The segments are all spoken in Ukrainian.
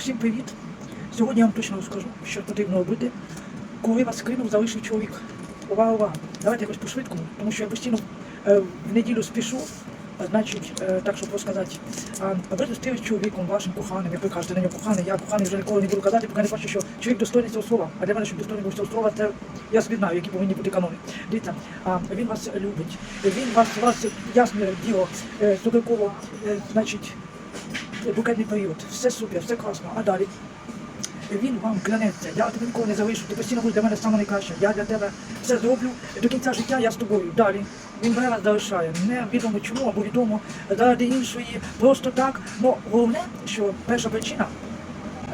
Всім привіт! Сьогодні я вам точно розкажу, що потрібно робити, коли вас кинув залишив чоловік. Увага, увага! Давайте якось по-швидкому, тому що я постійно е, в неділю спішу, а значить, е, так щоб розказати. А, ви зустрілись з чоловіком, вашим коханим, як ви кажете на нього коханий, я коханий вже ніколи не буду казати, поки не бачу, що чоловік достойний цього слова. А для мене, щоб достойний був цього слова, це я собі знаю, які повинні бути канони. Дивіться, а, він вас любить, він вас, вас ясне діло, е, Судаково, е, значить, букетний період, все супер, все класно. А далі він вам клянеться, я тебе ніколи не залишу, ти постійно будеш для мене саме найкраще. Я для тебе все зроблю до кінця життя, я з тобою. Далі. Він бере вас залишає. Не відомо чому, або відомо заради іншої, просто так. Ну головне, що перша причина,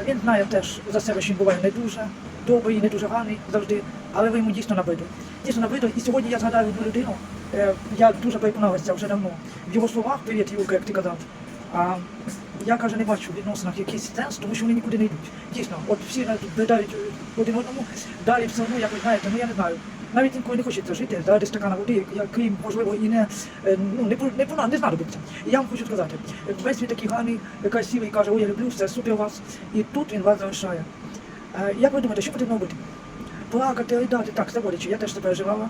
він знає теж за себе, що він буває не дуже добрий, не дуже гарний завжди, але ви йому дійсно набридли. Дійсно набридли. І сьогодні я згадаю одну людину, е, я дуже переконалася вже давно. В його словах, привіт, Юлка, як ти казав. А, я каже, не бачу в відносинах якийсь сенс, тому що вони нікуди не йдуть. Дійсно, от всі додають один одному, далі все одно, як ви знаєте, ну я не знаю. Навіть інколи не хочеться жити заради стакана води, який можливо і не е, ну не по- не не знадобиться. І я вам хочу сказати, весь він такий гарний, красивий, каже, ой, я люблю все, супер вас. І тут він вас залишає. Е, Як ви думаєте, що потрібно робити? Плакати, ридати, так, це боляче, я теж це переживала.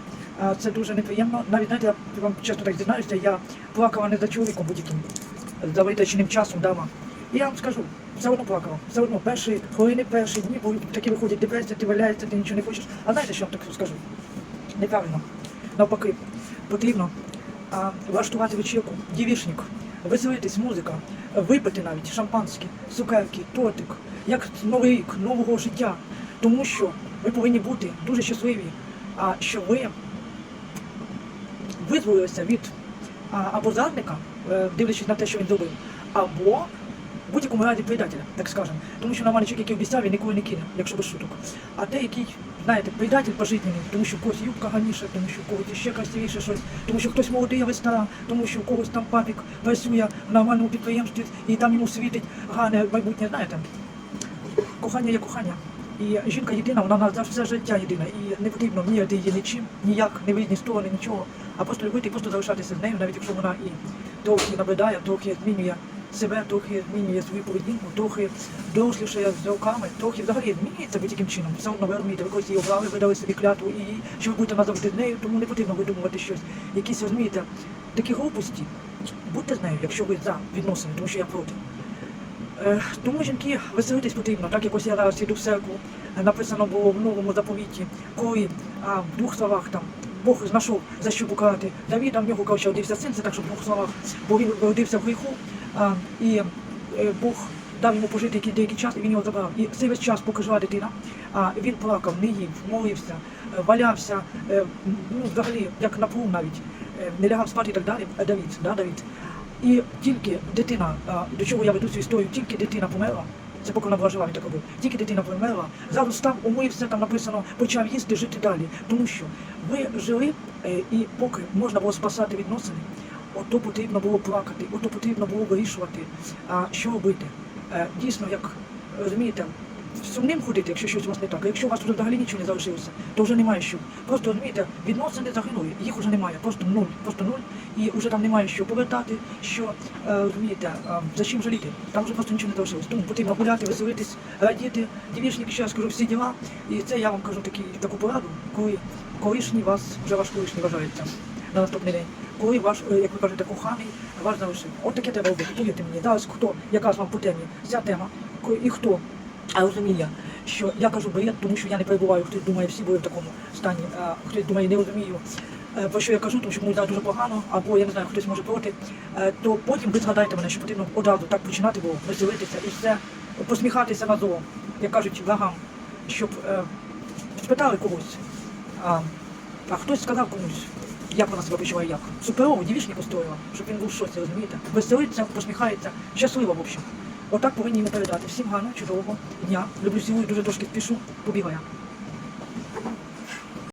Це дуже неприємно. Навіть знаєте, я вам чесно так зізнаюся, я плакала не за чоловіком будь-яким, за витраченим часом дама. І я вам скажу, все одно плакала. Все одно перші хвилини, перші дні, бо такі виходять депресія, ти валяєшся, ти нічого не хочеш. А знаєте, що я вам так скажу? Неправильно. Навпаки, потрібно а, влаштувати вечірку, дівішник, веселитись, музика, випити навіть шампанське, цукерки, тортик, як новий рік, нового життя. Тому що ви повинні бути дуже щасливі, а що ви визволилися від а, або зрадника, е, дивлячись на те, що він зробив, або в будь-якому раді предателя, так скажемо. Тому що нормальний чоловік, який обіцяв, він ніколи не кине, якщо без шуток. А те, який, знаєте, предатель пожизнений, тому що в когось юбка гарніша, тому що в когось ще красивіше щось, тому що хтось молодий, а стара, тому що в когось там папік працює в нормальному підприємстві і там йому світить гарне майбутнє, знаєте. Кохання є кохання. І жінка єдина, вона на все життя єдина. І не потрібно міряти її нічим, ніяк, не в різні сторони, нічого. А просто любити і просто залишатися з нею, навіть якщо вона і трохи набридає, трохи змінює себе, трохи змінює свою поведінку, трохи дорослішає з роками, трохи взагалі змінюється будь-яким чином. Все одно ви розумієте, ви когось її обрали, ви дали собі клятву і що ви будете назавжди з нею, тому не потрібно видумувати щось. Якісь розумієте, такі глупості. Будьте з нею, якщо ви за відносини, тому що я проти. Е, Тому жінки веселитись потрібно, так як ось я зараз іду в церкву, написано було в новому заповіті, коли а, в двох словах там Бог знайшов за що покарати Давіда, в нього коротше, родився син, це так, що в двох словах, бо він родився в гріху, а, і е, Бог дав йому пожити який- деякий час, і він його забрав. І цей весь час, поки жила дитина, а, він плакав, не їв, молився, е, валявся, е, ну, взагалі, як на полу навіть, не лягав спати і так далі. Давід, да, Давід. І тільки дитина, до чого я веду цю історію, тільки дитина померла. Це поки вона була жива, він так робив. Тільки дитина померла, зразу став, умився, там написано, почав їсти, жити далі. Тому що ви жили, е, і поки можна було спасати відносини, ото потрібно було плакати, ото потрібно було вирішувати, що робити. Е, Дійсно, як розумієте, сумним ходити, якщо щось у вас не так. А якщо у вас вже взагалі нічого не залишилося, то вже немає що. Просто розумієте, відносини загинули, їх вже немає, просто нуль, просто нуль, і вже там немає що повертати, що е, розумієте, е, за чим жаліти. Там вже просто нічого не залишилось. Тому потрібно гуляти, веселитись, радіти. Дівішник, ще раз кажу, всі діла. І це я вам кажу такі, таку пораду, коли колишній вас вже ваш колишній вважається на наступний день. Коли ваш, е, як ви кажете, коханий вас залишив. От таке треба робити. Повірте мені, зараз хто, яка з вам по темі, ця тема, і хто а розуміння, що я кажу бред, тому що я не перебуваю, хтось думає, всі були в такому стані, а хтось думає, не розумію, е, про що я кажу, тому що зараз дуже погано, або я не знаю, хтось може проти, е, то потім ви згадайте мене, що потрібно одразу так починати було, веселитися і все, посміхатися на зло, як кажуть, врагам, щоб е, спитали когось, а, а хтось сказав комусь. Як вона себе почуває, як? Суперово, дівішник устроїла, щоб він був в шоці, розумієте? Веселиться, посміхається, щаслива, в общем. Отак повинні йому передати. Всім гарно, чудового дня. Люблю цілую, дуже трошки пішу, Побігаю.